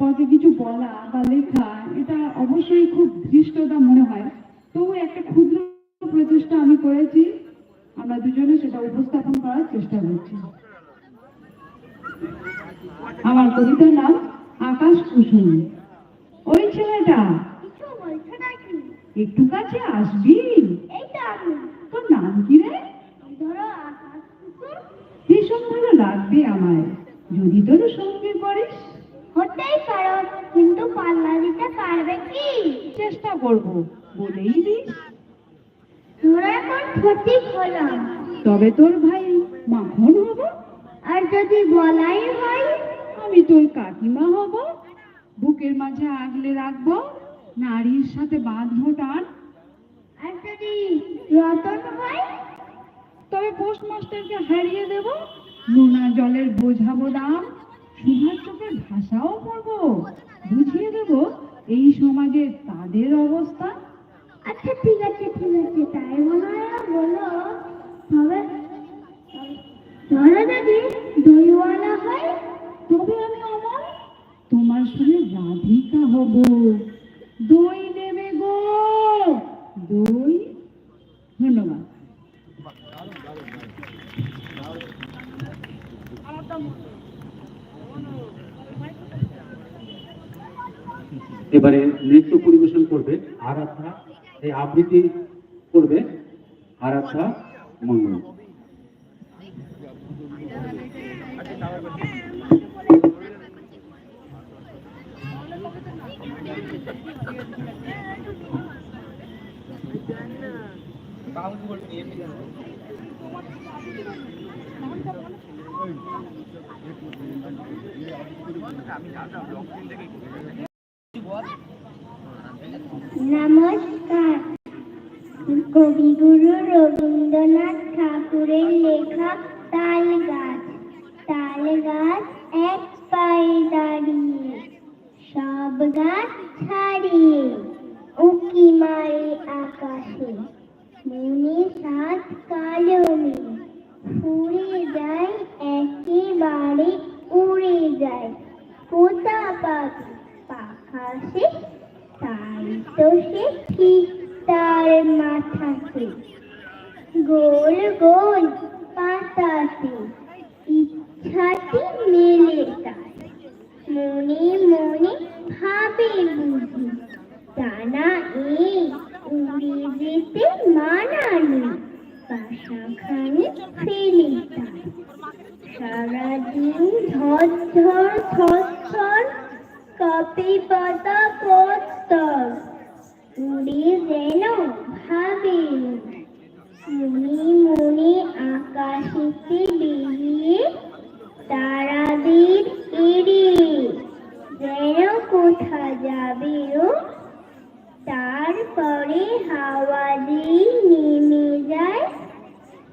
সম্পর্কে কিছু বলা বা লেখা এটা অবশ্যই খুব ধৃষ্টতা মনে হয়। তবু একটা ক্ষুদ্র প্রচেষ্টা আমি করেছি। আমরা দুজনে সেটা উপস্থাপন করার চেষ্টা করছি। আমার কবিতার নাম আকাশ কুসুম। ওই ছেলেটা একটু কাছে আসবি? তোর নাম কি রে? ভীষণ ভালো লাগবে আমায়। যদি তোর সঙ্গে করিস। হতেই পারো কিন্তু পাল্লা দিতে পারবে কি? চেষ্টা করব বলেই দিস। তোরা এখন সঠিক হলাম তবে তোর ভাই মাখন হব। আর যদি বলাই হয়? আমি তোর কাকিমা হব। বুকের মাঝে আগলে রাখব নারীর সাথে বাঁধবো টান আর যদি রতন হয়? তবে পোস্টমাস্টারকে হারিয়ে দেব নোনা জলের বোঝাবো দাম। সুভার ভাষাও পড়ব বুঝিয়ে দেব এই সমাজে তাদের অবস্থা? আচ্ছা ঠিক আছে ঠিক আছে তাই মনে হয় বলো তবে ধরো যদি দইওয়ালা হয় তবে আমি অমর। তোমার সঙ্গে রাধিকা হব। দই দেবে গো দই ধন্যবাদ এবারে নৃত্য পরিবেশন করবে। আরাধ্যা এই আবৃত্তি করবে। আরাধ্যা মন্ডল নমস্কার রবীন্দ্রনাথ ঠাকুরের লেখা তাল গাছ। তাল গাছ এক পায়ে দাঁড়িয়ে, সব গাছ ছাড়িয়ে উকি মারে আকাশে। মনে সাত কালো মেঘ ফুরে যায়, একেবারে উড়ে যায়। পোতা পাখি পাখাসে তাই তো সে ঠিক তার মাথাতে গোল গোল পাতাতে। ইচ্ছাটি মেলে তার মনে মনে ভাবে বুঝি। টানা এই উড়ে যেতে মানানো বাসাখানে ফেলে তার সারাদিন ঝর ঝর থর থর কাপে পাতা পত্তর উড়ে যেন ভাবে মনে মনে আকাশেতে বেরিয়ে তারাদের এড়িয়ে যেন কোথা যাবে ও তারপরে হাওয়া দিয়ে নেমে যায়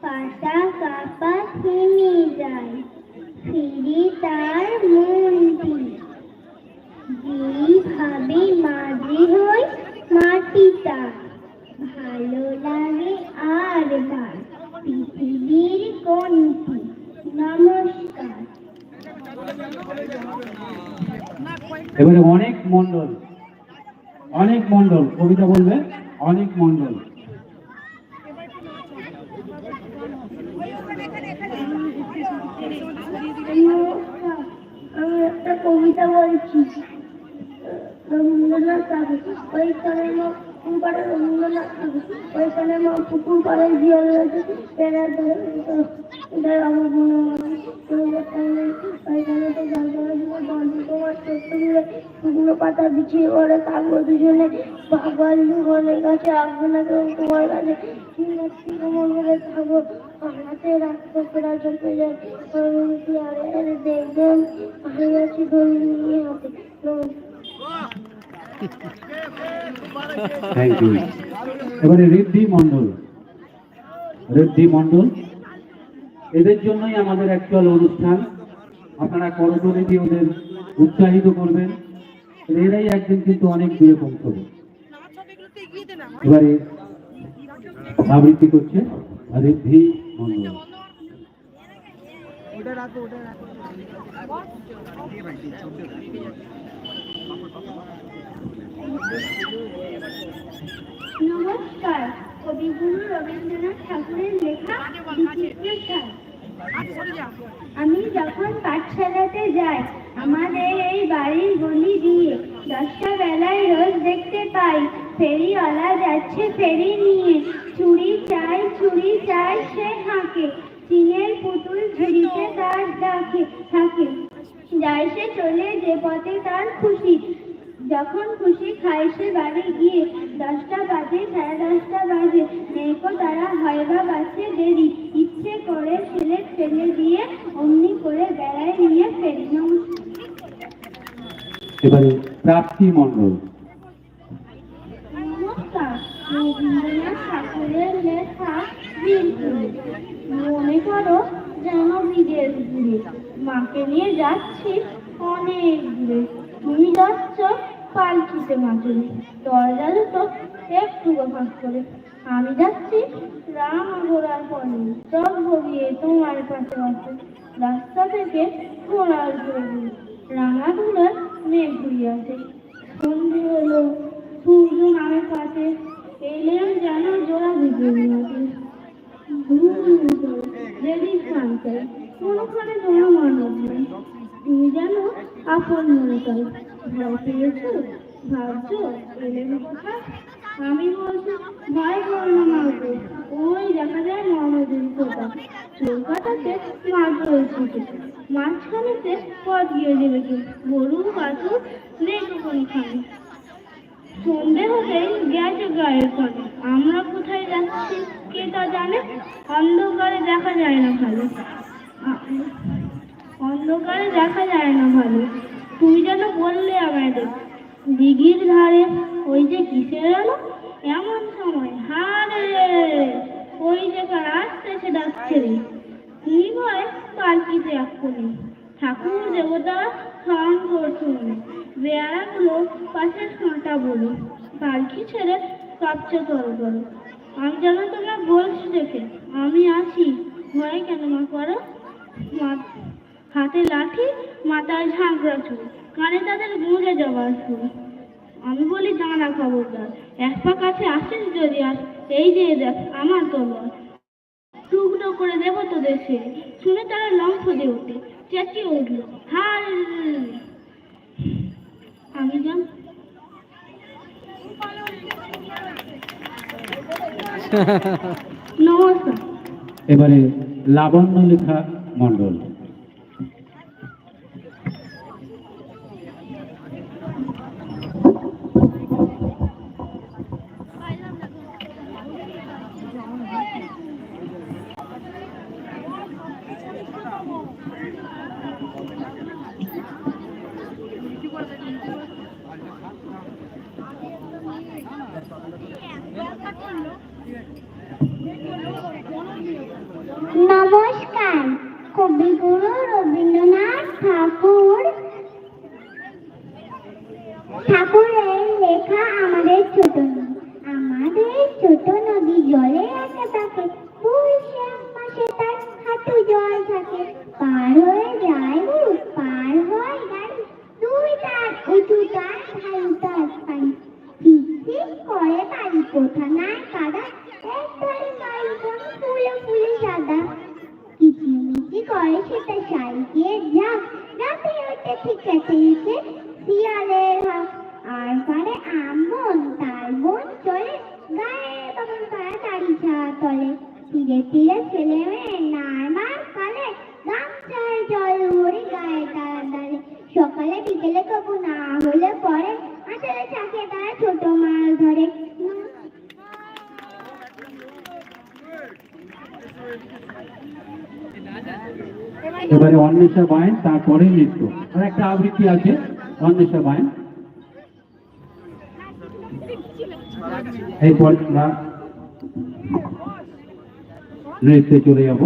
পাতা কাপা থেমে যায় ফিরে তার মনটি যেইভাবে মাঝে হই মাটিটা ভালো লাগে আর বার পৃথিবীর কোনটি নমস্কার এবারে অনেক মন্ডল অনেক মন্ডল কবিতা বলবে, অনেক মন্ডল একটা কবিতা বলছি। রবীন্দ্রনাথ ঠাকুর ওইখানে ওইখানে পুকুর পাড়ে জিয়াল রয়েছে শুকনো পাতা বিছিয়ে পড়ে থাকব দুজনে বাবার দুজনের কাছে আসব তোমার কাছে তোমার ঘরে থাকব রাখতে ফেরা চলতে যায় দেখবেন আমি আছি থ্যাংক ইউ এবারে ঋদ্ধি মন্ডল ঋদ্ধি মন্ডল এদের জন্যই আমাদের অ্যাকচুয়াল অনুষ্ঠান। আপনারা করজোরে দিয়ে ওদের উৎসাহিত করবেন। এরাই একদিন কিন্তু অনেক দূরে পৌঁছবে। এবারে আবৃত্তি করছে নমস্কার। কবিগুরু রবীন্দ্রনাথ ঠাকুরের লেখা আমি যখন পাঠশালাতে যাই আমাদের এই বাড়ির গলি দিয়ে দশটা বেলায় রোজ দেখতে পাই ফেরিওয়ালা যাচ্ছে ফেরি নিয়ে। চুরি চাই চুড়ি চাই সে হাঁকে। চিনের পুতুল ঝুড়িতে তার ডাকে থাকে। যায় সে চলে যে পথে তার খুশি। যখন খুশি খায় সে বাড়ি গিয়ে দশটা বাজে সাড়ে দশটা বাজে। মেয়েকো তারা হয় বা বাজছে দেরি। ইচ্ছে করে ছেলে ফেলে দিয়ে অমনি করে বেড়ায় নিয়ে ফেরি। এবারে প্রাপ্তি মণ্ডল। নমস্কার। রবীন্দ্রনাথ ঠাকুরের লেখা মনে করো যেন বিদেশ ঘুরে। মাকে নিয়ে যাচ্ছি অনেক দূরে। তুমি যাচ্ছ পালকিতে মাতুরে দরজা দুটো একটু ফাঁক করে আমি যাচ্ছি রাম ঘোড়ার পরে সব ভোগিয়ে তোমার পাশে পাশে রাস্তা থেকে ঘোড়ার ঘুরে ঘুরে, রাঙা ধুলার মেঘ ঘুরিয়ে আসে। সন্ধে হলো, সূর্য নামে কাছে এলেন যেন জোড়া নদী যদি শান্তে কোনখানে তোমার মানব নেই। তুমি যেন আপন মনে করো। আমি বলছি, ভয় করো না ওই দেখা যায় মহামদের কোথা কলকাতাতে মাত্র এসেছে মাঝখানেতে পথ গিয়ে দেবে কি গরু, বাছুর নেই কোনখানে সন্ধে হতেই গেছে গায়ের পথে আমরা কোথায় যাচ্ছি কে তা জানে? অন্ধকারে দেখা যায় না ভালো। অন্ধকারে দেখা যায় না ভালো। তুমি যেন বললে আমাদের দিঘির ধারে ওই যে কিসের এলো এমন সময়, হারে! ওই যেখানে আসতেছে ডাকছে রে। তুমি ভয়? পালকিতে এক্ষুনি। ঠাকুর দেবতা স্মরণ করছুন বেয়ারাগুলো পাশে কাঁটা বলো পালকি ছেড়ে কাঁপছে তরো তরো। আমি যেন তোমার বলছি দেখে, আমি আছি। ভয় কেন মা করো? মা- হাতে লাঠি মাথায় ঝাঁকড়া চুল কানে তাদের গুঁজে যাওয়ার সুর আমি বলি দাঁড়া খবরদার এক পা কাছে আসিস যদি আস এই যে দেখ আমার তলোয়ার। টুকরো করে দেবো তোদের ছেড়ে শুনে তারা লম্ফ দিয়ে ওঠে চেঁচিয়ে উঠল হাল! আমি যাম নমস্কার। এবারে লাবণ্য লেখা মণ্ডল। নমস্কার কবিগুরু রবীন্দ্রনাথ ঠাকুর ঠাকুরের লেখা আমাদের ছোট নদী আমাদের ছোট নদী জলে আছে তাকে বৈশাখ মাসে তার হাঁটু জল থাকে পার হয়ে যায় গরু পার হয় গাড়ি দুই তার উঁচু তার ঢালু তার পানি ঠিক ঠিক করে বাড়ি কোথা নাই কাদা এক ধরে বাড়ি কোন ফুলে ফুলে সাদা কিচিমিচি করে সেটা সাইকে যাক রাতে ওটা ঠিক আছে লিখে শিয়ালের হাক আর পারে আমন তার বোন চলে গায়ে তখন তাড়াতাড়ি ছা তলে ধীরে ধীরে ছেলে মেয়ে সকালে বিকেলে কবু না হলে পরে আসলে চাকে তারা ছোট মাছ ধরে। এবারে অন্বেষা বায়ন, তারপরে নৃত্য আর একটা আবৃত্তি আছে, অন্বেষা বায়ন। এরপর আমরা নৃত্যে চলে যাব।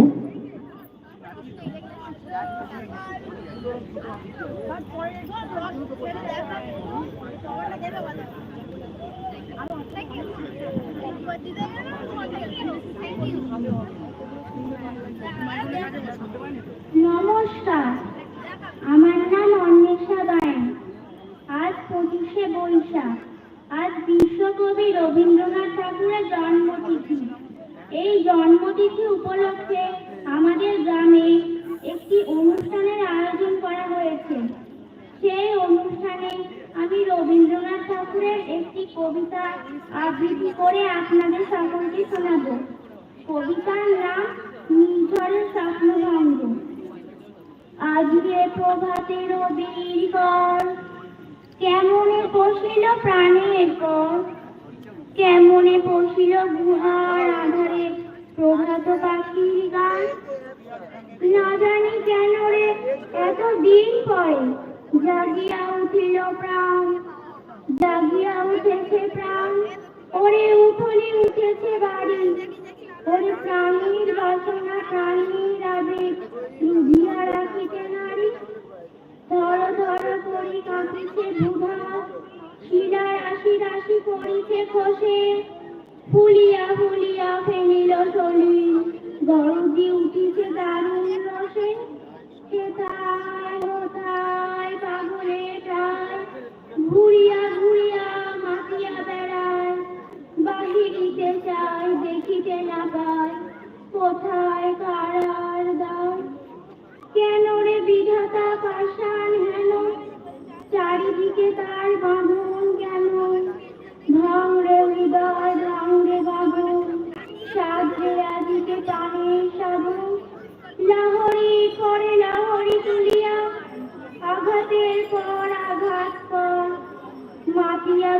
নমস্কার। আমার নাম অন্বেষা বায়ন আজ পঁচিশে বৈশাখ। আজ বিশ্বকবি রবীন্দ্রনাথ ঠাকুরের জন্মতিথি। এই জন্মতিথি উপলক্ষে আমাদের গ্রামে একটি অনুষ্ঠানের আয়োজন করা হয়েছে। সেই অনুষ্ঠানে আমি রবীন্দ্রনাথ ঠাকুরের একটি কবিতা আবৃত্তি করে আপনাদের সকলকে শোনাব। কবিতার নাম নির্ঝরের স্বপ্নভঙ্গ। আজকে প্রভাতে রবির কর কেমনে বসিল প্রাণের কর কেমনে বসিল গুহার আধারে? প্রভাত পাখির গান? না জানি কেন রে এত দিন পরে জাগিয়া উঠিল প্রাণ। জাগিয়া উঠেছে প্রাণ। ওরে উঠোনে উঠেছে বাড়ি। ওরে প্রাণীর বাসনা প্রাণীর আবেগ। লুভিয়া রাখিতে নারী। ধর ধর করি কাঁপিছে বুধা। রাশি করিছে খসে। ফুলিয়া ফুলিয়া ফেনিল চলি গরজি উঠিছে দারুণ রসে। দেখিতে কোথায় কারার কেন রে বিধাতা পাষাণ হেন? চারিদিকে তার বাঁধন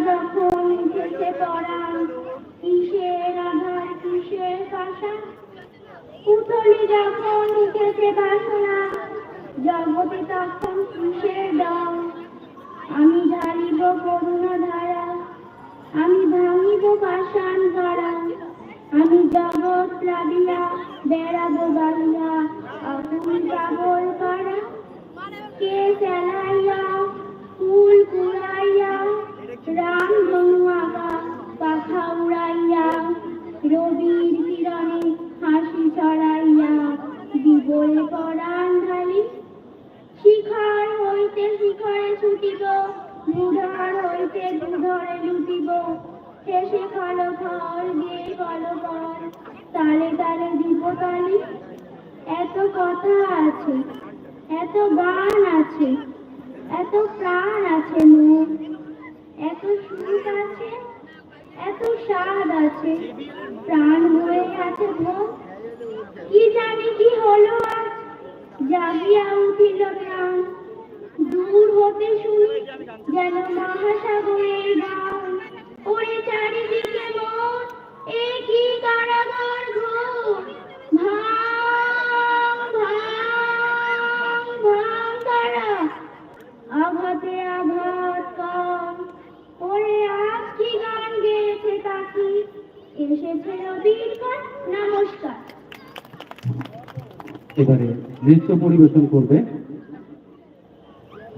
যখন উঠেছে পড়া, কিসের আধার, কিসের পাশা পুতলি যখন উঠেছে বাসনা, জগতে তখন কিসের দাম আমি ঢালিব করুণা ধারা, আমি ভাঙিব পাষাণ করা আমি জগৎ প্লাবিয়া, বেড়াবো বালিয়া, আগুন পাগল তালে তালে দিব এত কথা আছে, এত গান আছে, এত প্রাণ আছে মুখ এত সুখ আছে, এত স্বাদ আছে, প্রাণ হয়ে আছে ভোগ কি জানি কি হলো আজ, জাগিয়া উঠিল প্রাণ। দূর হতে শুনি যেন মহাসাগরের গান। ওরে নৃত্য পরিবেশন করবে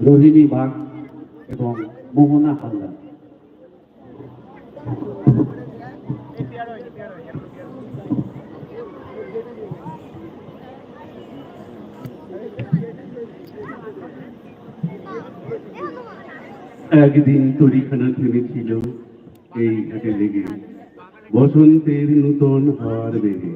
রোহিণী বাগ এবং মোহনা হালদার। একদিন তরিখানা থেমেছিল এই ঘাটে লেগে বসন্তের নূতন হার বেগে।